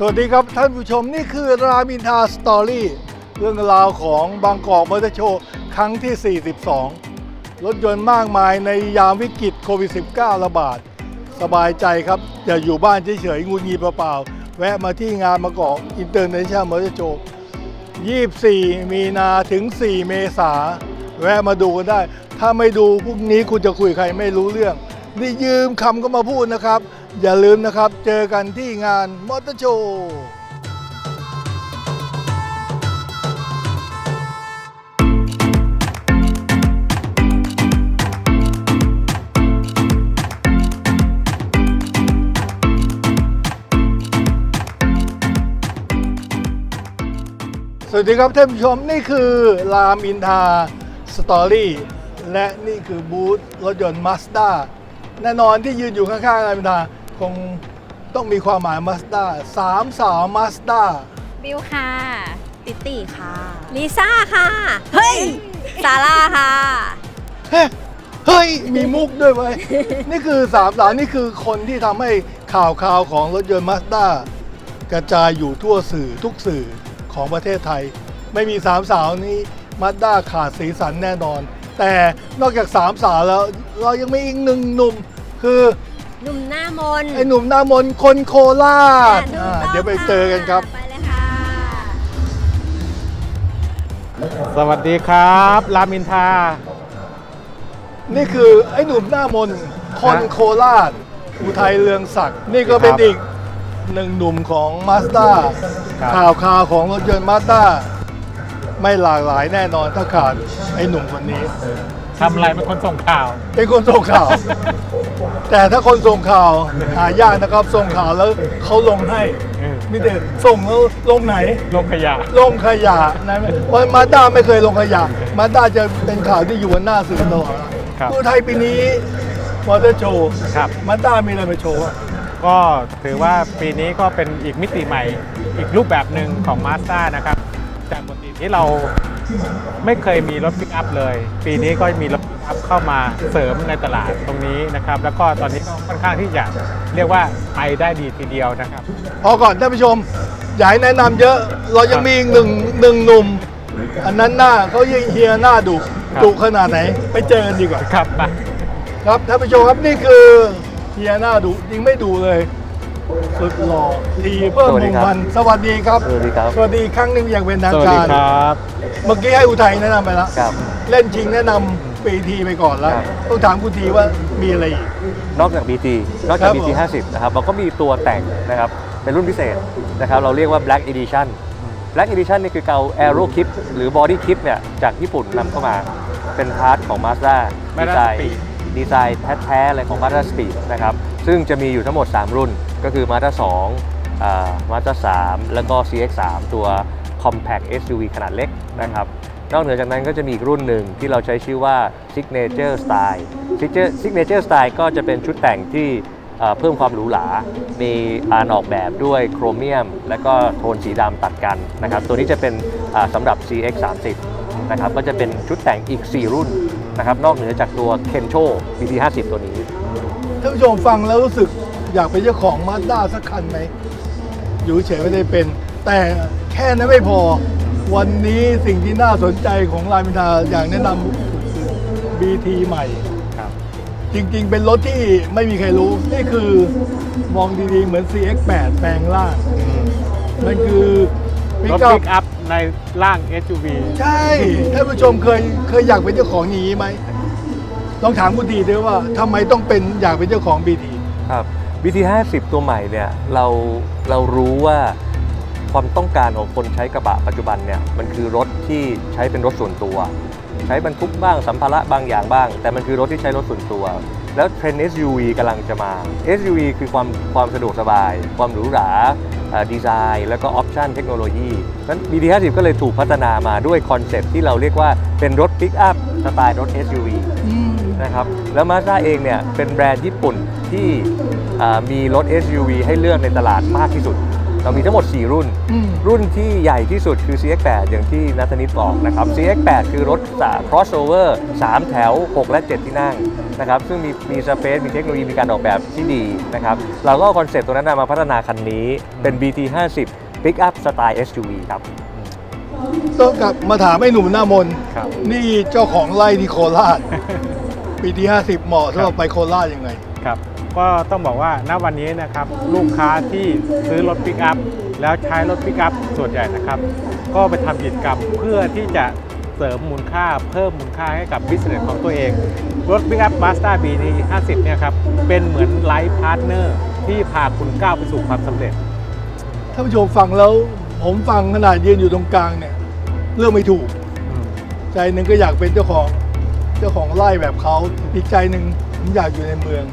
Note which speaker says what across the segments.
Speaker 1: สวัสดีครับท่านผู้ชมนี่คือรามินทาสตอรี่เรื่องราวของบางกอกมอเตอร์โชว์ครั้งที่ 42 รถยนต์มากมายในยามวิกฤตโควิด -19 ระบาด สบายใจครับอย่าอยู่บ้านเฉยๆ งูงีเปล่าๆ แวะมาที่งานบางกอกอินเตอร์เนชั่นมอเตอร์โชว์ 24 มีนาถึง 4 เมษาแวะมาดูกันได้ ถ้าไม่ดูพรุ่งนี้คุณจะคุยใครไม่รู้เรื่อง นี่ยืมคำก็มาพูดนะครับ อย่าลืมนะครับ เจอกันที่งานมอเตอร์โชว์สวัสดีครับท่านผู้ชมนี่คือรามอินทาสตอรี่และนี่คือบูธรถยนต์มาสด้าแน่นอนที่ยืนอยู่ข้างๆรามอินทา คงต้องมีความหมายมาสด้าสามสาวมาสด้า
Speaker 2: บิวค่ะ
Speaker 3: ติติค่ะ
Speaker 2: ลิซ่าค่ะ เฮ้ย ซาร่าค่ะ
Speaker 1: เฮ้เฮ้ย มีมุกด้วยเว้ย นี่คือสามสาวนี่คือคนที่ทำให้ข่าวข่าวของรถยนต์มาสด้ากระจายอยู่ทั่วสื่อทุกสื่อของประเทศไทย ไม่มีสามสาวนี้มาสด้าขาดสีสันแน่นอน แต่นอกจากสามสาวแล้วเรายังมีอีกหนึ่งหนุ่มคือ
Speaker 2: หนุ่มหน้ามน
Speaker 1: ไอ้หนุ่มหน้ามนต์คนโคราช
Speaker 2: ถูก
Speaker 1: อ่า
Speaker 2: ต้อง
Speaker 1: เดี๋ยวไปเจอกันครับ
Speaker 2: ไปเลยค่ะ
Speaker 4: สวัสดีครับ รามินทา
Speaker 1: นี่คือไอ้หนุ่มหน้ามนต์คนโคราช อุทัยเรืองศักดิ์นี่ก็เป็น
Speaker 4: ครับ
Speaker 1: อีกหนึ่งหนุ่มของมาสด้า
Speaker 4: ครับ
Speaker 1: ข่าวข่าวของรถยนต์มาสด้าไม่หลากหลายแน่นอนถ้าขาดไอ้หนุ่มคนนี้
Speaker 4: ทำอะไรเป็นคนส่งข่าว
Speaker 1: เป็นคนส่งข่าว แต่ถ้าคนส่งข่าวหายากนะครับส่งข่าวแล้วเขาลงให้
Speaker 4: เออ
Speaker 1: ไมแต่ได้ส่งแล้วลงไหน
Speaker 4: ลงขยะ
Speaker 1: ลงขยะนะเพราะมาด้าไม่เคยลงขยะ มาด้าจะเป็นข่าวที่อยู่บนหน้าสื่อตลอด
Speaker 4: ครับ
Speaker 1: ดูไทยปีนี้มอเตอร์โชว์
Speaker 4: ครับ
Speaker 1: มาด้ามีอะไรมาโชว์อะ
Speaker 4: ก็ถือว่าปีนี้ก็เป็นอีกมิติใหม่ อีกรูปแบบหนึ่งของมาสด้านะครับ จากปกติที่เรา ไม่เคยมีรถปิกอัพเลย ปีนี้ก็มีรถปิกอัพเข้ามาเสริมในตลาดตรงนี้นะครับ แล้วก็ตอนนี้ก็ค่อนข้างที่จะเรียกว่าไปได้ดีทีเดียวนะครับ
Speaker 1: พอก่อนท่านผู้ชมอย่าให้แนะนำเยอะเรายังมีอีกหนึ่งหนึ่งหนุ่ม อันนั้นหน้าเขายิงเฮียหน้าดุ
Speaker 4: ครับ
Speaker 1: ดุขนาดไหน ไปเจอกันดีกว่า
Speaker 4: ครับไป
Speaker 1: ครับท่านผู้ชมครับนี่คือเฮียหน้าดุยิงไม่ดุเลย สุดหล่อทีเพิ่ม
Speaker 5: สวัส
Speaker 1: พ
Speaker 5: ดี
Speaker 1: ง
Speaker 5: ครับ
Speaker 1: พันธ์สวัสดีครับ
Speaker 5: สวัสดีครับ
Speaker 1: สวัสดีอีกครั้งหนึ่งอย่างเป็นทาง
Speaker 4: สวัส
Speaker 1: กา
Speaker 4: ดี
Speaker 1: ร
Speaker 4: ครับ
Speaker 1: เมื่อกี้ให้อุทัยแนะนำไปแล้ว
Speaker 5: ครับ
Speaker 1: เล่นชิงแนะนำปีทีไปก่อนแล้ว
Speaker 5: ครับ
Speaker 1: ต้องถามคุณทีว่ามีอะไรอีก
Speaker 5: นอกจาก BT นอกจาก
Speaker 1: ครับ
Speaker 5: BT
Speaker 1: ผม
Speaker 5: 50นะครับเราก็มีตัวแต่งนะครับเป็นรุ่นพิเศษนะครับเราเรียกว่า Black Edition Black Edition นี่คือเกา Aero Kit หรือ Body Kit เนี่ยจากญี่ปุ่นนำเข้ามาเป็นพาร์ทของ Mazda ดี
Speaker 4: Mazda
Speaker 5: ไซน์
Speaker 4: Speed
Speaker 5: ดีไซน์แท้ๆเลยของ Mazda Speed นะครับ ซึ่งจะมีอยู่ทั้งหมด 3 รุ่นก็คือ Mazda 2อ่า Mazda 3 แล้วก็ CX3 ตัว Compact SUV ขนาดเล็กนะครับนอกเหนือจากนั้นก็จะมีอีกรุ่นหนึ่งที่เราใช้ชื่อว่า Signature Style Signature Style ก็จะเป็นชุดแต่งที่เพิ่มความหรูหรา มีการออกแบบด้วยโครเมียม และก็โทนสีดำตัดกันนะครับ ตัวนี้จะเป็นสำหรับ CX 3 0นะครับ ก็จะเป็นชุดแต่งอีก 4 รุ่นนะครับ นอกเหนือจากตัว Kencho BT 50ตัวนี้
Speaker 1: ท่านผู้ชมฟังแล้วรู้สึกอยากเป็นเจ้าของมาด้าสักคันไหม อยู่เฉยไม่ได้เป็น แต่แค่นั้นไม่พอ วันนี้สิ่งที่น่าสนใจของรามอินทราอย่างแนะนำคือ BT ใหม่
Speaker 4: ครับ
Speaker 1: จริงๆ เป็นรถที่ไม่มีใครรู้ นี่คือมองดีๆ เหมือน CX8 แปลงล่าง มันคือปิ
Speaker 4: รถ
Speaker 1: กอั
Speaker 4: ปิ
Speaker 1: พ
Speaker 4: กอัพในร่าง SUV
Speaker 1: ใช่ ท่านผู้ชมเคยเคยอยากเป็นเจ้าของอย่างนี้ไหม ลองถามคุณดีด้วยว่าทำไมต้องเป็นอยากเป็นเจ้าของ BT
Speaker 5: ครับ BT 50 ตัวใหม่เนี่ยเราเรารู้ว่าความต้องการของคนใช้กระบะปัจจุบันเนี่ยมันคือรถที่ใช้เป็นรถส่วนตัว ใช้บรรทุกบ้างสัมภาระบางอย่างบ้าง แต่มันคือรถที่ใช้รถส่วนตัว แล้วเทรนด์ SUV กำลังจะมา SUV คือความความสะดวกสบาย ความหรูหราเอ่อดีไซน์แล้วก็ออปชันเทคโนโลยีนั้น BT 50ก็เลยถูกพัฒนามาด้วยคอนเซปต์ที่เราเรียกว่าเป็นรถปิกอัพสไตล์รถ SUV นะครับแล้วมา z ด้าเองเนี่ยเป็นแบรนด์ญี่ปุ่นที่อ่ามีรถ SUV ให้เลือกในตลาดมากที่สุด เรามีทั้งหมด 4 รุ่น
Speaker 1: อืม
Speaker 5: รุ่นที่ใหญ่ที่สุดคือ CX8 อย่างที่นัทนิดบอกนะครับ CX8 คือรถ crossover 3 แถว 6 และ 7 ที่นั่งนะครับซึ่งมีมีสเปซมีเทคโนโลยีมีการออกแบบที่ดีนะครับเราก็เอาคอนเซ็ปต์ตัวนั้นนะมาพัฒนาคันนี้เป็น BT50 Pickup สไตล์ SUV ครับ
Speaker 1: ต้องกลับมาถามไอ้หนุ่มหน้ามน
Speaker 4: ครับ
Speaker 1: นี่เจ้าของไร่ที่โคราช ปีที่ 50 เหมาะสำหรับไปโคราชยังไง
Speaker 4: ครับ ก็ต้องบอกว่าณวันนี้นะครับลูกค้าที่ซื้อรถปิกอัพแล้วใช้รถปิกอัพส่วนใหญ่นะครับ ก็ไปทำกิจกรรมเพื่อที่จะเสริมมูลค่าเพิ่มมูลค่าให้กับบิสเนสของตัวเอง รถปิกอัพมาส t ต r b ี50 เนี่ยครับ เป็นเหมือนไลฟ์พาร์ทเนอร์ที่พาคุณก้าวไปสู่ความสำเร็จ
Speaker 1: ท่านผู้ชมฟังแล้วผมฟังขนาดยืนอยู่ตรงกลางเนี่ยเรื่องไม่ถูก ใจหนึ่งก็อยากเป็นเจ้าของ เจ้าของไร่แบบเขาอีกใจหนึ่งผมอยากอยู่ในเมือง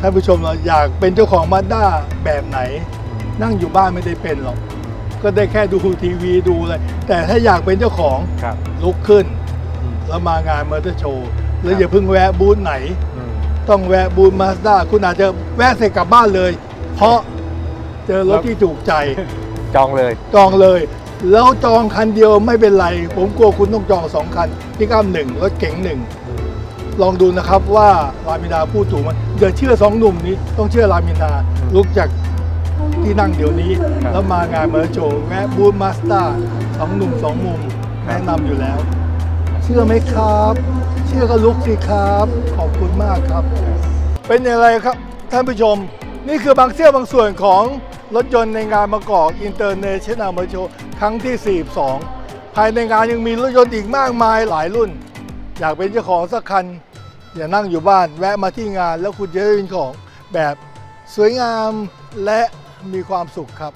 Speaker 1: ท่านผู้ชมเราอยากเป็นเจ้าของมาด้าแบบไหน นั่งอยู่บ้านไม่ได้เป็นหรอก ก็ได้แค่ดูทีวีดูอะไรแต่ถ้าอยากเป็นเจ้าของ
Speaker 4: ครับ
Speaker 1: ลุกขึ้น แล้วมางานมอเตอร์โชว์แล้วอย่าเพิ่งแวะบูธไหน
Speaker 4: อืม
Speaker 1: ต้องแวะบูธมาสด้าคุณอาจจะแวะเสร็จกลับบ้านเลย เพราะเจอรถที่ถูกใจ
Speaker 5: จองเลย
Speaker 1: จองเลย แล้วจองคันเดียวไม่เป็นไร ผมกลัวคุณต้องจองสองคันพิกอัพหนึ่งรถเก๋งหนึ่งลองดูนะครับว่ารามินาพูดถูกไหมอย่าเชื่อสองหนุ่มนี้ต้องเชื่อรามินาลุกจากที่นั่งเดี๋ยวนี้
Speaker 4: ครับ
Speaker 1: แล้วมางานมอเตอร์โชว์แวะบูธมาสด้าสองหนุ่มสองมุมแนะนำอยู่แล้ว เชื่อไหมครับ เชื่อก็ลุกสิครับ ขอบคุณมากครับ เป็นอย่างไรครับ ท่านผู้ชม นี่คือบางเสี้ยวบางส่วนของรถยนต์ในงานมะกอกอินเตอร์เนชั่นแนลมอเตอร์โชว์ ครั้งที่ 42 ภายในงานยังมีรถยนต์อีกมากมายหลายรุ่น อยากเป็นเจ้าของสักคัน อย่านั่งอยู่บ้านแวะมาที่งานแล้วคุณจะได้เป็นของแบบสวยงามและมีความสุขครับ